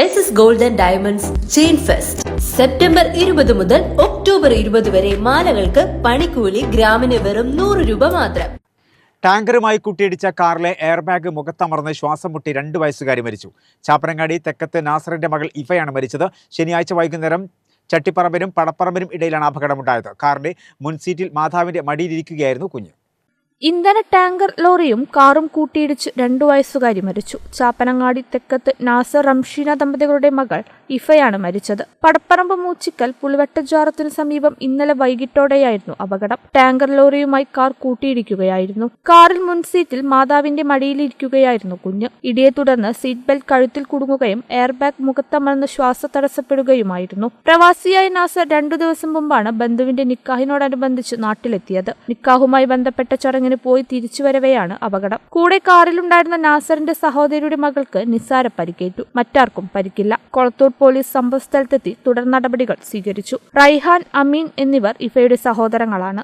S S golden diamonds chain fest September ഇരുപത് മുതൽ October ഇരുപത് വരെ മാലകൾക്ക് പണിക്കൂലി ഗ്രാമിന് വെറും നൂറ് രൂപ മാത്രം. ടാങ്കറുമായി കൂട്ടിയിടിച്ച കാറിലെ എയർ ബാഗ് മുഖത്തമർന്ന് ശ്വാസം മുട്ടി രണ്ട് വയസ്സുകാരി മരിച്ചു. ചാപ്പനങ്ങാടി തെക്കത്ത് നാസറിന്റെ മകൾ ഇഫയാണ് മരിച്ചത്. ശനിയാഴ്ച വൈകുന്നേരം ചട്ടിപ്പറമ്പിനും പടപ്പറമ്പിനും ഇടയിലാണ് അപകടമുണ്ടായത്. കാറിന്റെ മുൻസീറ്റിൽ മാതാവിന്റെ മടിയിലിരിക്കുകയായിരുന്നു കുഞ്ഞ്. ഇന്ധന ടാങ്കർ ലോറിയും കാറും കൂട്ടിയിടിച്ച് രണ്ടു വയസ്സുകാരി മരിച്ചു. ചാപ്പനങ്ങാടി തെക്കത്ത് നാസർ റംഷീന ദമ്പതികളുടെ മകൾ ഇഫയാണ് മരിച്ചത്. പടപ്പറമ്പ് മൂച്ചിക്കൽ പുളിവട്ടജാറത്തിനു സമീപം ഇന്നലെ വൈകിട്ടോടെയായിരുന്നു അപകടം. ടാങ്കർ ലോറിയുമായി കാർ കൂട്ടിയിടിക്കുകയായിരുന്നു. കാറിൽ മുൻസീറ്റിൽ മാതാവിന്റെ മടിയിലിരിക്കുകയായിരുന്നു കുഞ്ഞ്. ഇടിയെ തുടർന്ന് സീറ്റ് ബെൽറ്റ് കഴുത്തിൽ കുടുങ്ങുകയും എയർ ബാഗ് മുഖത്തമർന്ന് ശ്വാസ തടസ്സപ്പെടുകയുമായിരുന്നു. പ്രവാസിയായ നാസർ രണ്ടു ദിവസം മുമ്പാണ് ബന്ധുവിന്റെ നിക്കാഹിനോടനുബന്ധിച്ച് നാട്ടിലെത്തിയത്. നിക്കാഹുമായി ബന്ധപ്പെട്ട ചടങ്ങിന് പോയി തിരിച്ചു വരവെയാണ് അപകടം. കൂടെ കാറിലുണ്ടായിരുന്ന നാസറിന്റെ സഹോദരിയുടെ മകൾക്ക് നിസ്സാര പരിക്കേറ്റു. മറ്റാർക്കും പരിക്കില്ല. കൊളത്തൂർ പോലീസ് സംഭവസ്ഥലത്തെത്തി തുടർ നടപടികൾ സ്വീകരിച്ചു. റൈഹാൻ അമീൻ എന്നിവർ ഇഫയുടെ സഹോദരങ്ങളാണ്.